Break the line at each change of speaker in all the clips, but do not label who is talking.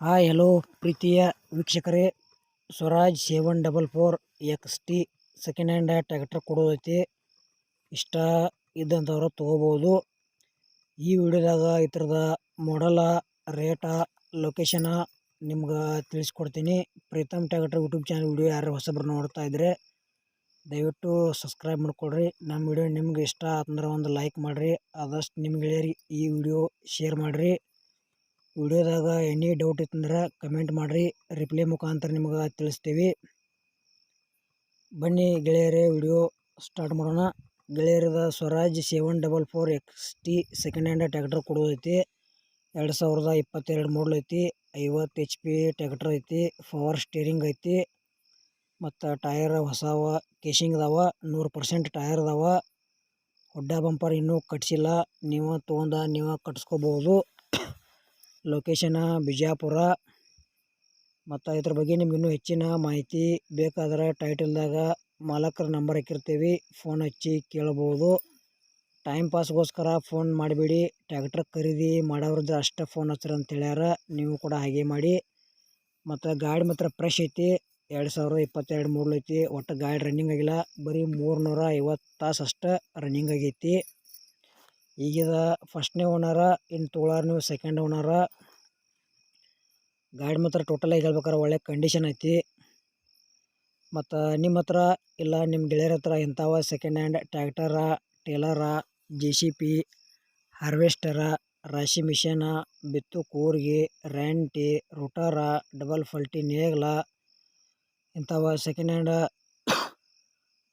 Hi, hello ಪ್ರೀತಿಯ ವೀಕ್ಷಕರೇ. Swaraj seven double four X T second hand tractor ಕೊಡೋದೈತಿ. ಇಷ್ಟ ಇದ್ದಂಥವ್ರು ತೊಗೋಬೋದು. ಈ ವಿಡಿಯೋದಾಗ ಈ ಥರದ ಮಾಡಲ ರೇಟ ಲೊಕೇಶನ ನಿಮ್ಗೆ ತಿಳಿಸ್ಕೊಡ್ತೀನಿ. Preetham tractor YouTube channel video ಯಾರು ಹೊಸಬ್ರು ನೋಡ್ತಾ ಇದ್ರೆ ದಯವಿಟ್ಟು ಸಬ್ಸ್ಕ್ರೈಬ್ ಮಾಡ್ಕೊಳ್ರಿ ನಮ್ಮ ವಿಡಿಯೋ ನಿಮ್ಗೆ ಇಷ್ಟ ಅಂದ್ರೆ ಒಂದು ಲೈಕ್ ಮಾಡಿರಿ. ಆದಷ್ಟು ನಿಮ್ಮ ಗೆಳೆಯರಿಗೆ ಈ ವಿಡಿಯೋ ಶೇರ್ ಮಾಡಿರಿ. ವಿಡಿಯೋದಾಗ ಎನಿ ಡೌಟ್ ಇತ್ತಂದ್ರೆ ಕಮೆಂಟ್ ಮಾಡಿರಿ. ರಿಪ್ಲೈ ಮುಖಾಂತರ ನಿಮಗೆ ತಿಳಿಸ್ತೀವಿ. ಬನ್ನಿ ಗೆಳೆಯರೇ ವಿಡಿಯೋ ಸ್ಟಾರ್ಟ್ ಮಾಡೋಣ. ಗೆಳೆಯರದ Swaraj seven double four X T second hand tractor ಕೊಡೋದೈತಿ. ಎರಡು ಸಾವಿರದ ಇಪ್ಪತ್ತೆರಡು ಮಾಡಲ್ ಐತಿ. ಐವತ್ತು ಎಚ್ ಪಿ ಟ್ಯಾಕ್ಟರ್ ಐತಿ. ಪವರ್ ಸ್ಟೀರಿಂಗ್ ಐತಿ. ಮತ್ತು ಟಯರ್ ಹೊಸವ ಕೇಶಿಂಗ್ ಅದಾವ. ನೂರು ಪರ್ಸೆಂಟ್ ಟಯರ್ ಅದಾವ. ಹೊಡ್ಡ ಬಂಪರ್ ಇನ್ನೂ ಕಟ್ಸಿಲ್ಲ. ನೀವು ತೊಗೊಂಡ, ನೀವು ಕಟ್ಸ್ಕೋಬೋದು. ಲೊಕೇಶನ ಬಿಜಾಪುರ. ಮತ್ತು ಇದ್ರ ಬಗ್ಗೆ ನಿಮ್ಗೆ ಇನ್ನೂ ಹೆಚ್ಚಿನ ಮಾಹಿತಿ ಬೇಕಾದ್ರೆ ಟೈಟಲ್ದಾಗ ಮಾಲಕರ ನಂಬರ್ ಹಾಕಿರ್ತೀವಿ. ಫೋನ್ ಹಚ್ಚಿ ಕೇಳ್ಬೋದು. ಟೈಮ್ ಪಾಸ್ಗೋಸ್ಕರ ಫೋನ್ ಮಾಡಿಬಿಡಿ. ಟ್ಯಾಕ್ಟ್ರ್ ಖರೀದಿ ಮಾಡೋರ್ದು ಅಷ್ಟೇ ಫೋನ್ ಹಚ್ಚಿರಿ ಅಂತ ಹೇಳ್ಯಾರ. ನೀವು ಕೂಡ ಹಾಗೆ ಮಾಡಿ. ಮತ್ತು ಗಾಡಿ ಮಾತ್ರ ಫ್ರೆಶ್ ಐತಿ. ಎರಡು ಸಾವಿರದ ಇಪ್ಪತ್ತೆರಡು ಮೂರು ಒಟ್ಟು ಗಾಡಿ ರನ್ನಿಂಗ್ ಆಗಿಲ್ಲ. ಬರೀ ಮೂರ್ನೂರ ಐವತ್ತು ತಾಸು ಅಷ್ಟೇ ರನ್ನಿಂಗ್ ಆಗೈತಿ. ಈಗಿದ ಫಸ್ಟ್ನೇ ಓನರ ಇನ್ನು ತೊಗೊಳಾರ ನೀವು ಸೆಕೆಂಡ್ ಓನರ ಗಾಡಿ ಮಾತ್ರ ಟೋಟಲಾಗಿ ಹೇಳ್ಬೇಕಾರೆ ಒಳ್ಳೆ ಕಂಡೀಷನ್ ಐತಿ. ಮತ್ತು ನಿಮ್ಮ ಹತ್ರ ಇಲ್ಲ ನಿಮ್ಮ ಗೆಳೆಯರ ಹತ್ರ ಇಂಥವ second hand tractor trailer J C B harvester ರಾಶಿ ಮಿಷನ ಬಿತ್ತು ಕೂರ್ಗಿ ರ್ಯಾಂಟಿ ರೋಟಾರ ಡಬಲ್ ಫಲ್ಟಿ ನೇಗ್ಲ ಇಂಥವ ಸೆಕೆಂಡ್ ಹ್ಯಾಂಡ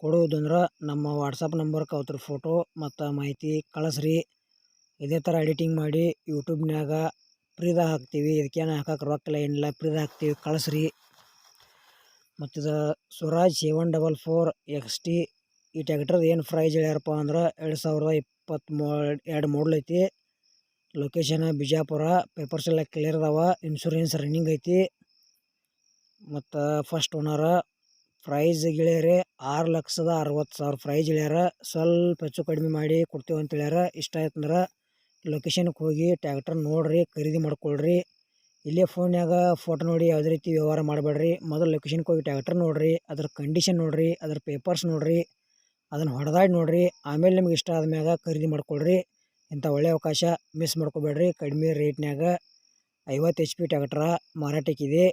ಕೊಡುವುದಂದ್ರೆ ನಮ್ಮ ವಾಟ್ಸಪ್ ನಂಬರ್ಕ ಅವತ್ರ ಫೋಟೋ ಮತ್ತು ಮಾಹಿತಿ ಕಳಿಸ್ರಿ. ಇದೇ ಥರ ಎಡಿಟಿಂಗ್ ಮಾಡಿ ಯೂಟ್ಯೂಬ್ನ್ಯಾಗ ಫ್ರೀದಾಗ ಹಾಕ್ತೀವಿ. ಇದಕ್ಕೇನು ಹಾಕಕ್ಕೆ ರೊಕ್ಕಿಲ್ಲ ಏನಿಲ್ಲ ಫ್ರೀದಾಗ ಹಾಕ್ತೀವಿ, ಕಳಿಸ್ರಿ. ಮತ್ತು ಇದು Swaraj seven double four X T ಈ ಟ್ಯಾಕ್ಟ್ರದ್ದು ಏನು ಪ್ರೈಸ್ ಹೇಳ್ಯಾರಪ್ಪ ಅಂದ್ರೆ ಎರಡು ಸಾವಿರದ ಇಪ್ಪತ್ತ್ ಮೂ ಎರಡು ಮಾಡಲ್ ಐತಿ. ಲೊಕೇಶನ್ ಬಿಜಾಪುರ ಪೇಪರ್ಸ್ ಎಲ್ಲ ಕ್ಲಿಯರ್ ಅದಾವ ಇನ್ಶೂರೆನ್ಸ್ ರನ್ನಿಂಗ್ ಐತಿ. ಮತ್ತು ಫಸ್ಟ್ ಓನರ ಪ್ರೈಸ್ ಗೆಳೆಯರೇ ಆರು ಲಕ್ಷದ ಅರವತ್ತು ಸಾವಿರ ಪ್ರೈಸ್ ಇಳ್ಯಾರ ಸ್ವಲ್ಪ ಹೆಚ್ಚು ಕಡಿಮೆ ಮಾಡಿ ಕೊಡ್ತೀವಿ ಅಂತ ಹೇಳ್ಯಾರ. ಇಷ್ಟ ಆಯ್ತಂದ್ರೆ ಲೊಕೇಶನ್ಗೆ ಹೋಗಿ ಟ್ಯಾಕ್ಟರ್ ನೋಡಿರಿ, ಖರೀದಿ ಮಾಡ್ಕೊಳ್ರಿ. ಇಲ್ಲೇ ಫೋನ್ಯಾಗ ಫೋಟೋ ನೋಡಿ ಯಾವುದೇ ರೀತಿ ವ್ಯವಹಾರ ಮಾಡಬೇಡ್ರಿ. ಮೊದಲು ಲೊಕೇಶನ್ಗೆ ಹೋಗಿ ಟ್ಯಾಕ್ಟರ್ ನೋಡಿರಿ, ಅದ್ರ ಕಂಡೀಷನ್ ನೋಡಿರಿ, ಅದ್ರ ಪೇಪರ್ಸ್ ನೋಡಿರಿ, ಅದನ್ನು ಹೊಡೆದಾಡಿ ನೋಡಿರಿ. ಆಮೇಲೆ ನಿಮ್ಗೆ ಇಷ್ಟ ಆದ್ಮ್ಯಾಗ ಖರೀದಿ ಮಾಡ್ಕೊಳ್ರಿ. ಇಂಥ ಒಳ್ಳೆಯ ಅವಕಾಶ ಮಿಸ್ ಮಾಡ್ಕೋಬೇಡ್ರಿ. ಕಡಿಮೆ ರೇಟ್ನ್ಯಾಗ ಐವತ್ತು ಎಚ್ ಪಿ ಟ್ಯಾಕ್ಟ್ರ ಮಾರಾಟಕ್ಕಿದೆ.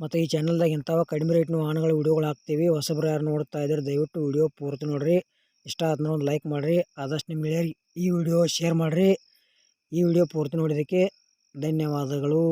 ಮತ್ತು ಈ ಚಾನಲ್ದಾಗ ಇಂಥವ ಕಡಿಮೆ ರೇಟ್ನ ವಾಹನಗಳ ವಿಡಿಯೋಗಳು ಹಾಕ್ತೀವಿ. ಹೊಸಬ್ರು ಯಾರು ನೋಡ್ತಾ ಇದ್ದಾರೆ ದಯವಿಟ್ಟು ವಿಡಿಯೋ ಪೂರ್ತಿ ನೋಡಿರಿ. ಇಷ್ಟ ಆದ್ರೆ ಒಂದು ಲೈಕ್ ಮಾಡಿರಿ. ಆದಷ್ಟು ನಿಮ್ಮ ಗೆಳೆಯರಿಗೆ ಈ ವಿಡಿಯೋ ಶೇರ್ ಮಾಡಿರಿ. ಈ ವಿಡಿಯೋ ಪೂರ್ತಿ ನೋಡಿದ್ದಕ್ಕೆ ಧನ್ಯವಾದಗಳು.